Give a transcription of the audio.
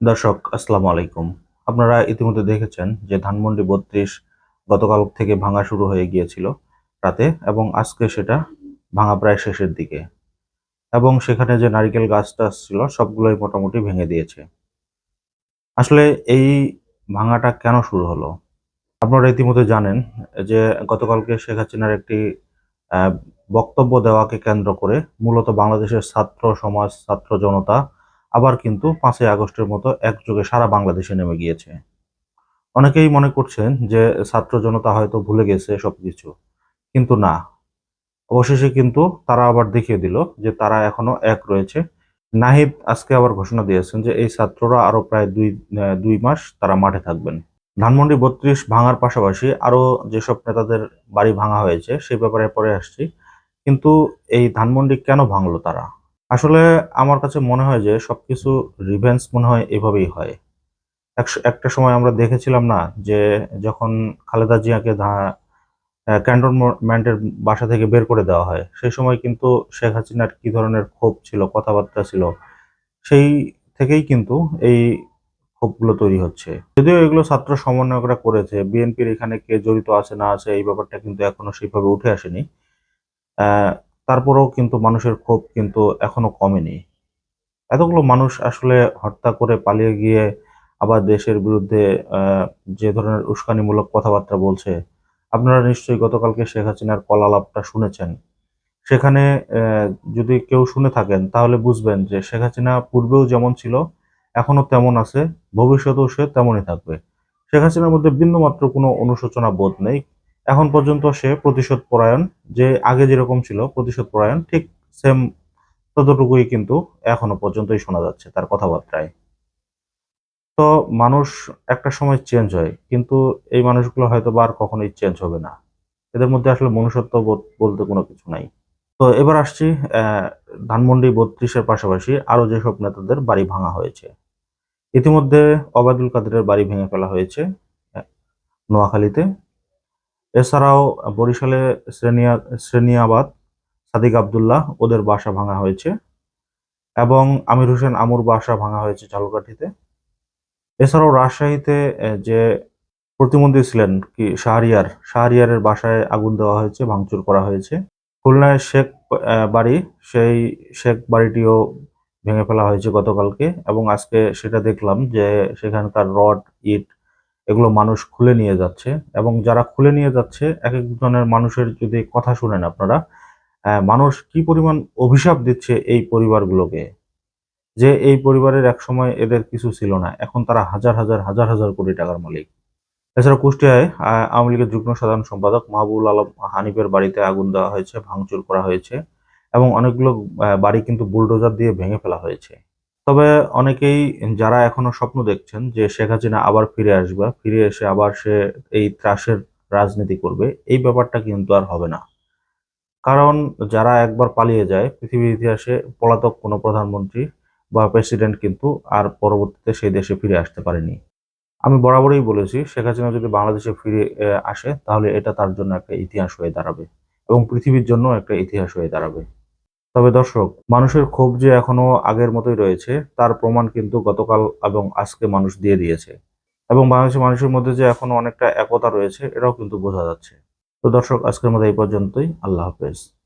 দর্শক, আসসালামু আলাইকুম। আপনারা ইতিমধ্যে দেখেছেন যে ধানমন্ডি বত্রিশ গতকাল থেকে ভাঙা শুরু হয়ে গিয়েছিল রাতে এবং আজকে সেটা ভাঙা প্রায় শেষের দিকে। এবং সেখানে যে নারিকেল গাছটা ছিল, সবগুলোই মোটামুটি ভেঙে দিয়েছে। আসলে এই ভাঙাটা কেন শুরু হলো? আপনারা ইতিমধ্যে জানেন যে গতকালকে শেখ হাসিনার একটি বক্তব্য দেওয়াকে কেন্দ্র করে মূলত বাংলাদেশের ছাত্র সমাজ, ছাত্র জনতা আবার কিন্তু পাঁচই আগস্টের মতো একযোগে সারা বাংলাদেশে নেমে গিয়েছে। অনেকেই মনে করছেন যে ছাত্র জনতা হয়তো ভুলে গেছে সবকিছু, কিন্তু না। অবশেষে কিন্তু তারা আবার দেখিয়ে দিল যে তারা এখনও এক রয়েছে। নাহিদ আজকে আবার ঘোষণা দিয়েছেন যে এই ছাত্ররা আরও প্রায় দুই দুই মাস তারা মাঠে থাকবেন। ধানমন্ডি বত্রিশ ভাঙার পাশাপাশি আরও যেসব নেতাদের বাড়ি ভাঙা হয়েছে সেই ব্যাপারে পরে আসছি। কিন্তু এই ধানমন্ডি কেন ভাঙলো তারা? আসলে আমার কাছে মনে হয় যে সবকিছু রিভেন্স মনে হয় এভাবেই হয়। একটা সময় আমরা দেখেছিলাম না যে যখন খালেদা জিয়াকে ক্যান্টনমেন্টের বাসা থেকে বের করে দেওয়া হয়, সেই সময় কিন্তু শেখ হাসিনার কি ধরনের ক্ষোভ ছিল, কথাবার্তা ছিল, সেই থেকেই কিন্তু এই ক্ষোভগুলো তৈরি হচ্ছে। যদিও এগুলো ছাত্র সমন্বয়করা করেছে, বিএনপির এখানে কে জড়িত আছে না আছে এই ব্যাপারটা কিন্তু এখনও সেইভাবে উঠে আসেনি। তারপরেও কিন্তু মানুষের ক্ষোভ কিন্তু এখনও কমেনি। এতগুলো মানুষ আসলে হত্যা করে পালিয়ে গিয়ে আবার দেশের বিরুদ্ধে যে ধরনের উস্কানিমূলক কথাবার্তা বলছে, আপনারা নিশ্চয়ই গতকালকে শেখ হাসিনার কল আলাপটা শুনেছেন। সেখানে যদি কেউ শুনে থাকেন, তাহলে বুঝবেন যে শেখ হাসিনা পূর্বেও যেমন ছিল, এখনও তেমন আছে, ভবিষ্যতেও সে তেমনই থাকবে। শেখ হাসিনার মধ্যে বিন্দুমাত্র কোনো অনুশোচনা বোধ নেই। এখন পর্যন্ত সে প্রতিশোধ পরায়ণ, যে আগে যেরকম ছিল প্রতিশোধ পরায়ণ, ঠিক সেম ততটুকুই কিন্তু এখনও পর্যন্তই শোনা যাচ্ছে তার কথাবার্তায়। তো মানুষ একটা সময় চেঞ্জ হয়, কিন্তু এই মানুষগুলো হয়তো বা আর কখনোই চেঞ্জ হবে না। এদের মধ্যে আসলে মনুষ্যত্ব বলতে কোনো কিছু নাই। তো এবার আসছি ধানমন্ডি বত্রিশের পাশাপাশি আরও যেসব নেতাদের বাড়ি ভাঙা হয়েছে। ইতিমধ্যে ওবায়দুল কাদেরের বাড়ি ভেঙে ফেলা হয়েছে নোয়াখালীতে। এছাড়াও বরিশালে শ্রেনিয়া শ্রেনিয়াবাদ সাদিক আব্দুল্লাহ, ওদের বাসা ভাঙা হয়েছে এবং আমির হোসেন আমুর বাসা ভাঙা হয়েছে ঝালকাঠিতে। এছাড়াও রাজশাহীতে যে প্রতিমন্ত্রী ছিলেন কি, শাহরিয়ার, শাহরিয়ারের বাসায় আগুন দেওয়া হয়েছে, ভাঙচুর করা হয়েছে। খুলনায় শেখ বাড়ি, সেই শেখ বাড়িটিও ভেঙে ফেলা হয়েছে গতকালকে এবং আজকে সেটা দেখলাম যে সেখানকার রড, ইট এগুলো মানুষ খুলে নিয়ে যাচ্ছে এবং যারা খুলে নিয়ে যাচ্ছে, এক একজনের মানুষের যদি কথা শুনেন আপনারা মানুষ কি পরিমাণ অভিশাপ দিচ্ছে এই পরিবারগুলোকে? যে এই পরিবারের এক সময় এদের কিছু ছিল না, এখন তারা হাজার হাজার হাজার হাজার কোটি টাকার মালিক। এছাড়া কুষ্টিয়ায় আওয়ামী লীগের যুগ্ম সাধারণ সম্পাদক মাহবুল আলম হানিফের বাড়িতে আগুন দেওয়া হয়েছে, ভাঙচুর করা হয়েছে এবং অনেকগুলো বাড়ি কিন্তু বুলডোজার দিয়ে ভেঙে ফেলা হয়েছে। তবে অনেকেই যারা এখনও স্বপ্ন দেখছেন যে শেখ হাসিনা আবার ফিরে আসবে, ফিরে এসে আবার সে এই ত্রাসের রাজনীতি করবে, এই ব্যাপারটা কিন্তু আর হবে না। কারণ যারা একবার পালিয়ে যায়, পৃথিবীর ইতিহাসে পলাতক কোনো প্রধানমন্ত্রী বা প্রেসিডেন্ট কিন্তু আর পরবর্তীতে সেই দেশে ফিরে আসতে পারেনি। আমি বরাবরই বলেছি, শেখ হাসিনা যদি বাংলাদেশে ফিরে আসে, তাহলে এটা তার জন্য একটা ইতিহাস হয়ে দাঁড়াবে এবং পৃথিবীর জন্য একটা ইতিহাস হয়ে দাঁড়াবে। তবে দর্শক, মানুষের ক্ষোভ যে এখনও আগের মতোই রয়েছে, তার প্রমাণ কিন্তু গতকাল এবং আজকে মানুষ দিয়ে দিয়েছে। এবং বাংলাদেশের মানুষের মধ্যে যে এখনও অনেকটা একতা রয়েছে, এটাও কিন্তু বোঝা যাচ্ছে। তো দর্শক, আজকের মতো এই পর্যন্তই। আল্লাহ হাফেজ।